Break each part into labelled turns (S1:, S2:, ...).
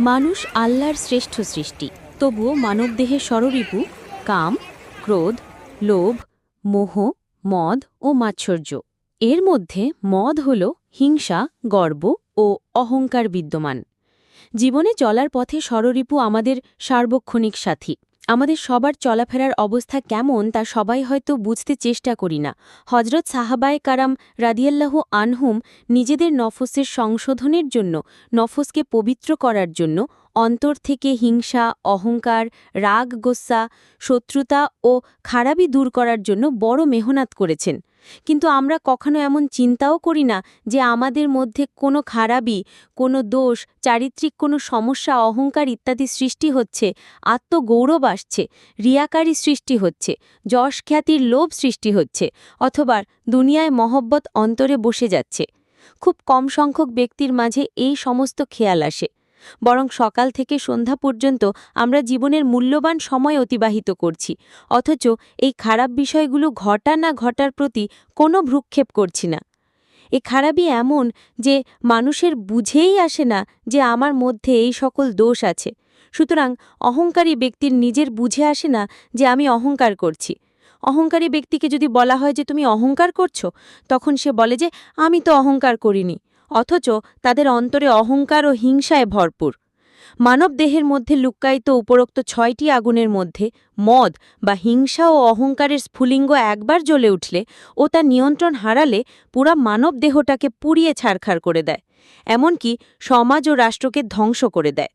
S1: মানুষ আল্লাহর শ্রেষ্ঠ সৃষ্টি। তবুও মানবদেহে সররিপু কাম, ক্রোধ, লোভ, মোহ, মদ ও মাৎসর্য এর মধ্যে মদ হল হিংসা, গর্ব ও অহংকার বিদ্যমান। জীবনে চলার পথে সররিপু আমাদের সার্বক্ষণিক সাথী। আমাদের সবার চলাফেরার অবস্থা কেমন তা সবাই হয়তো বুঝতে চেষ্টা করি না। হজরত সাহাবায় কারাম রাদিয়াল্লাহ আনহুম নিজেদের নফসের সংশোধনের জন্য, নফসকে পবিত্র করার জন্য অন্তর থেকে হিংসা, অহংকার, রাগ, গোস্সা, শত্রুতা ও খারাপি দূর করার জন্য বড় মেহনাত করেছেন। কিন্তু আমরা কখনো এমন চিন্তাও করি না যে আমাদের মধ্যে কোনো খারাপই, কোনো দোষ, চারিত্রিক কোনো সমস্যা, অহংকার ইত্যাদি সৃষ্টি হচ্ছে, আত্মগৌরব আসছে, রিয়াকারী সৃষ্টি হচ্ছে, যশ খ্যাতির লোভ সৃষ্টি হচ্ছে, অথবা দুনিয়ায় মহব্বত অন্তরে বসে যাচ্ছে। খুব কম সংখ্যক ব্যক্তির মাঝে এই সমস্ত খেয়াল আসে। বরং সকাল থেকে সন্ধ্যা পর্যন্ত আমরা জীবনের মূল্যবান সময় অতিবাহিত করছি, অথচ এই খারাপ বিষয়গুলো ঘটা না ঘটার প্রতি কোনো ভ্রুক্ষেপ করছি না। এ খারাপই এমন যে মানুষের বুঝেই আসে না যে আমার মধ্যে এই সকল দোষ আছে। সুতরাং অহংকারী ব্যক্তির নিজের বুঝে আসে না যে আমি অহংকার করছি। অহংকারী ব্যক্তিকে যদি বলা হয় যে তুমি অহংকার করছ, তখন সে বলে যে, আমি তো অহংকার করিনি। অথচ তাদের অন্তরে অহংকার ও হিংসায় ভরপুর। মানব দেহের মধ্যে লুক্কায়িত উপরোক্ত ছয়টি আগুনের মধ্যে মদ বা হিংসা ও অহংকারের স্ফুলিঙ্গ একবার জ্বলে উঠলে ও তা নিয়ন্ত্রণ হারালে পুরা মানব দেহটাকে পুড়িয়ে ছাড়খাড় করে দেয়, এমনকি সমাজ ও রাষ্ট্রকে ধ্বংস করে দেয়।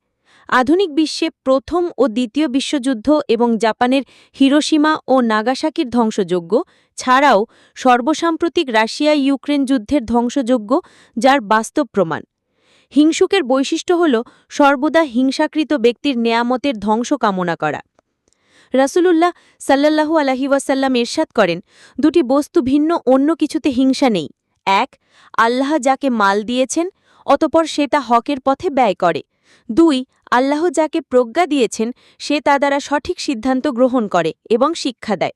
S1: আধুনিক বিশ্বে প্রথম ও দ্বিতীয় বিশ্বযুদ্ধ এবং জাপানের হিরোসীমা ও নাগাসাকির ধ্বংসযোগ্য ছাড়াও সর্বসাম্প্রতিক রাশিয়া ইউক্রেন যুদ্ধের ধ্বংসযোগ্য যার বাস্তব প্রমাণ। হিংসুকের বৈশিষ্ট্য হল সর্বদা হিংসাকৃত ব্যক্তির নেয়ামতের ধ্বংস কামনা করা। রাসূলুল্লাহ সাল্লাল্লাহু আলাহি ওয়াসাল্লাম এরশাদ করেন, দুটি বস্তু ভিন্ন, অন্য কিছুতে হিংসা নেই। এক, আল্লাহ যাকে মাল দিয়েছেন, অতপর সেটা হকের পথে ব্যয় করে। দুই, আল্লাহ যাকে প্রজ্ঞা দিয়েছেন, সে তা দ্বারা সঠিক সিদ্ধান্ত গ্রহণ করে এবং শিক্ষা দেয়।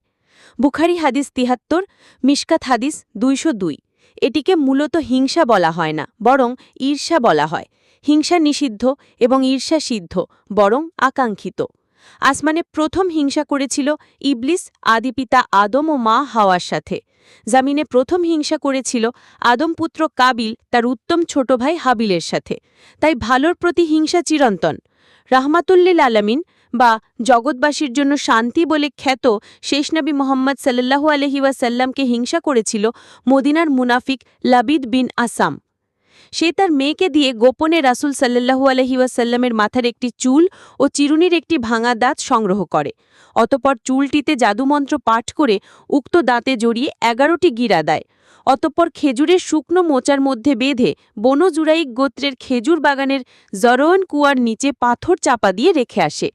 S1: বুখারি হাদিস তিহাত্তর, মিশকাত হাদিস দুইশো দুই। এটিকে মূলত হিংসা বলা হয় না, বরং ঈর্ষা বলা হয়। হিংসা নিষিদ্ধ এবং ঈর্ষা সিদ্ধ, বরং আকাঙ্ক্ষিত। আসমানে প্রথম হিংসা করেছিল ইবলিস, আদিপিতা আদম ও মা হাওয়ার সাথে। জামিনে প্রথম হিংসা করেছিল আদমপুত্র কাবিল, তার উত্তম ছোট ভাই হাবিলের সাথে। তাই ভালোর প্রতি হিংসা চিরন্তন। রাহমাতুল্লিল আলামিন বা জগৎবাসীর জন্য শান্তি বলে খ্যাত শেষনবী মোহাম্মদ সাল্লাহু আলহি ওয়াসাল্লামকে হিংসা করেছিল মদিনার মুনাফিক লাবিদ বিন আসাম। সে তার মেয়েকে দিয়ে গোপনে রাসুল সাল্লাহু আলহি ওয়াসাল্লামের মাথার একটি চুল ও চিরুনির একটি ভাঙা দাঁত সংগ্রহ করে। অতপর চুলটিতে জাদুমন্ত্র পাঠ করে উক্ত দাঁতে জড়িয়ে এগারোটি গিরা দেয়। অতপর খেজুরের শুকনো মোচার মধ্যে বেঁধে বনজুরাইক গোত্রের খেজুর বাগানের জরোয়ন কুয়ার নিচে পাথর চাপা দিয়ে রেখে আসে।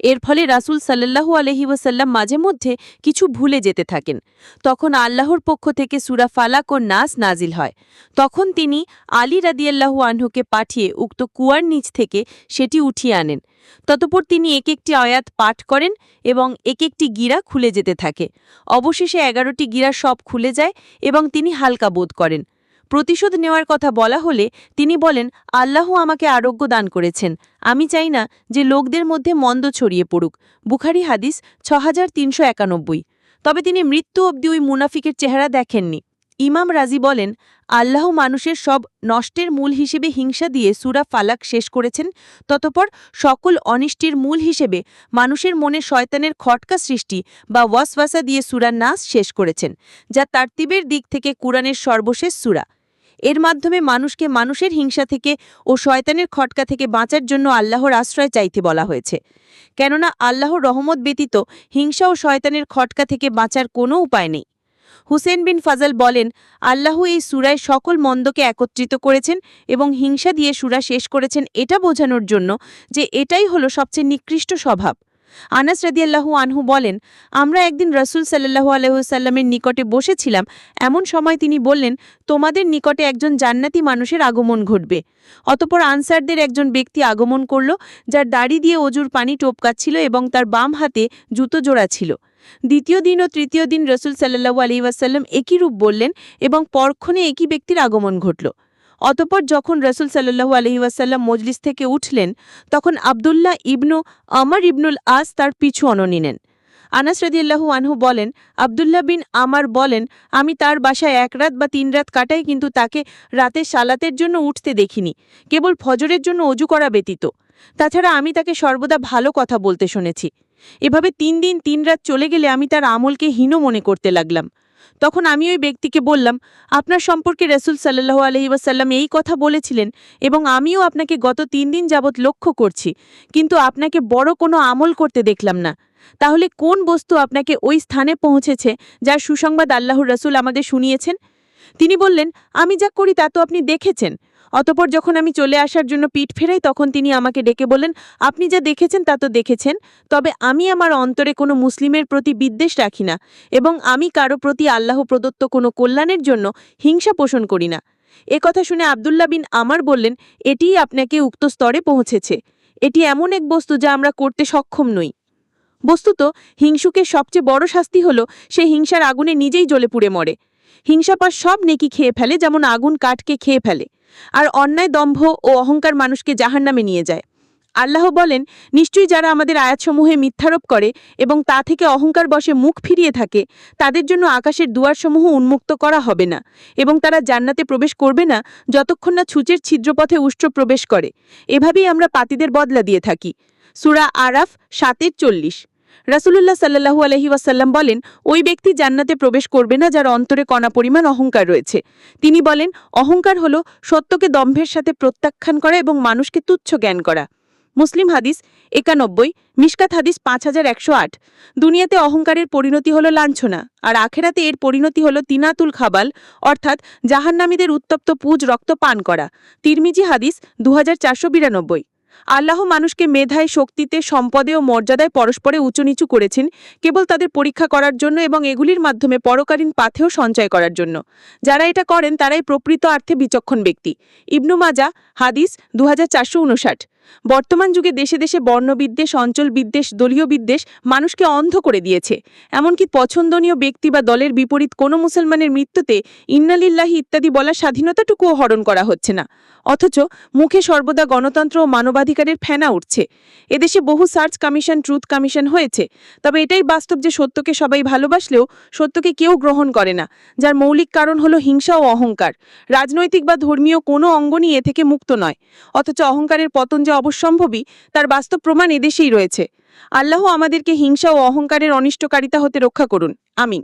S1: এর ফলে রাসুল সাল্লাহু আলহি ওয়াসাল্লাম মাঝে মধ্যে কিছু ভুলে যেতে থাকেন। তখন আল্লাহর পক্ষ থেকে সুরা ফালাক ও নাস নাজিল হয়। তখন তিনি আলী রাদিয়াল্লাহু আনহুকে পাঠিয়ে উক্ত কুয়ার নিচ থেকে সেটি উঠিয়ে আনেন। ততপর তিনি এক একটি আয়াত পাঠ করেন এবং এক একটি গিরা খুলে যেতে থাকে। অবশেষে এগারোটি গিরা সব খুলে যায় এবং তিনি হালকা বোধ করেন। প্রতিশোধ নেওয়ার কথা বলা হলে তিনি বলেন, আল্লাহ আমাকে আরোগ্য দান করেছেন। আমি চাই না যে লোকদের মধ্যে মন্দ ছড়িয়ে পড়ুক। বুখারি হাদিস ছ তবে তিনি মৃত্যু অবধি ওই মুনাফিকের চেহারা দেখেননি। ইমাম রাজি বলেন, আল্লাহ মানুষের সব নষ্টের মূল হিসেবে হিংসা দিয়ে সুরা ফালাক শেষ করেছেন। ততপর সকল অনিষ্টির মূল হিসেবে মানুষের মনে শয়তানের খটকা সৃষ্টি বা ওয়াসওয়াসা দিয়ে সুরা নাস শেষ করেছেন, যা তার্তিবের দিক থেকে কুরআনের সর্বশেষ সুরা। এর মাধ্যমে মানুষকে মানুষের হিংসা থেকে ও শয়তানের খটকা থেকে বাঁচার জন্য আল্লাহর আশ্রয় চাইতে বলা হয়েছে। কেননা আল্লাহর রহমত ব্যতীত হিংসা ও শয়তানের খটকা থেকে বাঁচার কোনো উপায় নেই। হুসেন বিন ফাজল বলেন, আল্লাহ এই সুরায় সকল মন্দকে একত্রিত করেছেন এবং হিংসা দিয়ে সুরা শেষ করেছেন এটা বোঝানোর জন্য যে এটাই হলো সবচেয়ে নিকৃষ্ট স্বভাব। আনাস রাদিয়াল্লাহু আনহু বলেন, আমরা একদিন রসুল সাল্লাহু আলহ্লামের নিকটে বসেছিলাম। এমন সময় তিনি বললেন, তোমাদের নিকটে একজন জান্নাতি মানুষের আগমন ঘটবে। অতপর আনসারদের একজন ব্যক্তি আগমন করল, যার দাড়ি দিয়ে অজুর পানি টোপকাচ্ছিল এবং তার বাম হাতে জুতো জোড়া ছিল। দ্বিতীয় দিন ও তৃতীয় দিন রসুল সাল্লাহু আলী ওয়াসাল্লাম একই রূপ বললেন এবং পরক্ষণে একই ব্যক্তির আগমন ঘটল।
S2: অতপর যখন রসুল সাল্লু আলহি ওয়াসাল্লাম মজলিস থেকে উঠলেন, তখন আবদুল্লাহ ইবনু আমর ইবনুল আস তার পিছু অন নিলেন আনাস রদিয়াল্লাহু আনহু বলেন, আবদুল্লাহ বিন আমার বলেন, আমি তার বাসায় এক রাত বা তিন রাত কাটাই, কিন্তু তাকে রাতে সালাতের জন্য উঠতে দেখিনি। কেবল ফজরের জন্য অজু করা ব্যতীত। তাছাড়া আমি তাকে সর্বদা ভালো কথা বলতে শুনেছি। এভাবে তিন দিন তিন রাত চলে গেলে আমি তার আমলকে হীন মনে করতে লাগলাম। তখন আমি ওই ব্যক্তিকে বললাম, আপনার সম্পর্কে রসুল সাল্লাহ আলহিবাসাল্লাম এই কথা বলেছিলেন এবং আমিও আপনাকে গত তিন দিন যাবৎ লক্ষ্য করছি, কিন্তু আপনাকে বড় কোনো আমল করতে দেখলাম না। তাহলে কোন বস্তু আপনাকে ওই স্থানে পৌঁছেছে যার সুসংবাদ আল্লাহর রসুল আমাদের শুনিয়েছেন? তিনি বললেন, আমি যা করি তা তো আপনি দেখেছেন। অতপর যখন আমি চলে আসার জন্য পিঠ ফেরাই, তখন তিনি আমাকে ডেকে বলেন আপনি যা দেখেছেন তা তো দেখেছেন, তবে আমি আমার অন্তরে কোনো মুসলিমের প্রতি বিদ্বেষ রাখি না এবং আমি কারও প্রতি আল্লাহ প্রদত্ত কোনো কল্যাণের জন্য হিংসা পোষণ করি না। এ কথা শুনে আবদুল্লাহ বিন আমার বললেন এটিই আপনাকে উক্ত স্তরে পৌঁছেছে। এটি এমন এক বস্তু যা আমরা করতে সক্ষম নই। বস্তুত হিংসুকের সবচেয়ে বড় শাস্তি হল, সে হিংসার আগুনে নিজেই জ্বলে পুড়ে মরে। হিংসাপাস সব নেকি খেয়ে ফেলে, যেমন আগুন কাঠকে খেয়ে ফেলে। আর অন্যায়, দম্ভ ও অহংকার মানুষকে জাহান্নামে নিয়ে যায়। আল্লাহ বলেন, নিশ্চয়ই যারা আমাদের আয়াতসমূহে মিথ্যারোপ করে এবং তা থেকে অহংকার বসে মুখ ফিরিয়ে থাকে, তাদের জন্য আকাশের দুয়ারসমূহ উন্মুক্ত করা হবে না এবং তারা জান্নাতে প্রবেশ করবে না যতক্ষণ না ছুচের ছিদ্রপথে উষ্ট্র প্রবেশ করে। এভাবেই আমরা পাতিদের বদলা দিয়ে থাকি। সুরা আরাফ সাতের চল্লিশ। রাসুলুল্লাহ সাল্লাহু আলহি ওয়াসাল্লাম বলেন, ওই ব্যক্তি জান্নাতে প্রবেশ করবে না যার অন্তরে কণা পরিমাণ অহংকার রয়েছে। তিনি বলেন, অহংকার হল সত্যকে দম্ভের সাথে প্রত্যাখ্যান করা এবং মানুষকে তুচ্ছ জ্ঞান করা। মুসলিম হাদিস একানব্বই, মিশকাত হাদিস পাঁচ হাজার একশো আট। দুনিয়াতে অহংকারের পরিণতি হল লাঞ্ছনা, আর আখেরাতে এর পরিণতি হল তিনাতুল খাবাল, অর্থাৎ জাহান্নামীদের উত্তপ্ত পুজ রক্ত পান করা। তিরমিজি হাদিস দু বিরানব্বই। আল্লাহ মানুষকে মেধায়, শক্তিতে, সম্পদে ও মর্যাদায় পরস্পরে উঁচু নিচু করেছেন, কেবল তাদের পরীক্ষা করার জন্য এবং এগুলির মাধ্যমে পরকালীন পাথেও সঞ্চয় করার জন্য। যারা এটা করেন, তারাই প্রকৃত অর্থে বিচক্ষণ ব্যক্তি। ইবনু মাজা, হাদিস দু হাজার চারশো ঊনষাট বর্তমান যুগে দেশে দেশে বর্ণবিদ্বেষ অঞ্চল বিদ্বেষ দলীয় বিদ্বেষ মানুষকে অন্ধ করে দিয়েছে। এমনকি পছন্দনীয় ব্যক্তি বা দলের বিপরীত কোনো মুসলমানের মৃত্যুতে ইন্নালিল্লাহি ইত্যাদি বলার স্বাধীনতাটুকুও হরণ করা হচ্ছে না। অথচ মুখে সর্বদা গণতন্ত্র ও মানবাধিকারের ফেনা উঠছে। এদেশে বহু সার্চ কমিশন, ট্রুথ কমিশন হয়েছে। তবে এটাই বাস্তব যে সত্যকে সবাই ভালোবাসলেও সত্যকে কেউ গ্রহণ করে না, যার মৌলিক কারণ হলো হিংসা ও অহংকার। রাজনৈতিক বা ধর্মীয় কোনো অঙ্গনই এ থেকে মুক্ত নয়। অথচ অহংকারের পতন যে অবশ্যম্ভবী তার বাস্তব প্রমাণ এদেশেই রয়েছে। আল্লাহ আমাদেরকে হিংসা ও অহংকারের অনিষ্টকারিতা হতে রক্ষা করুন। আমিন।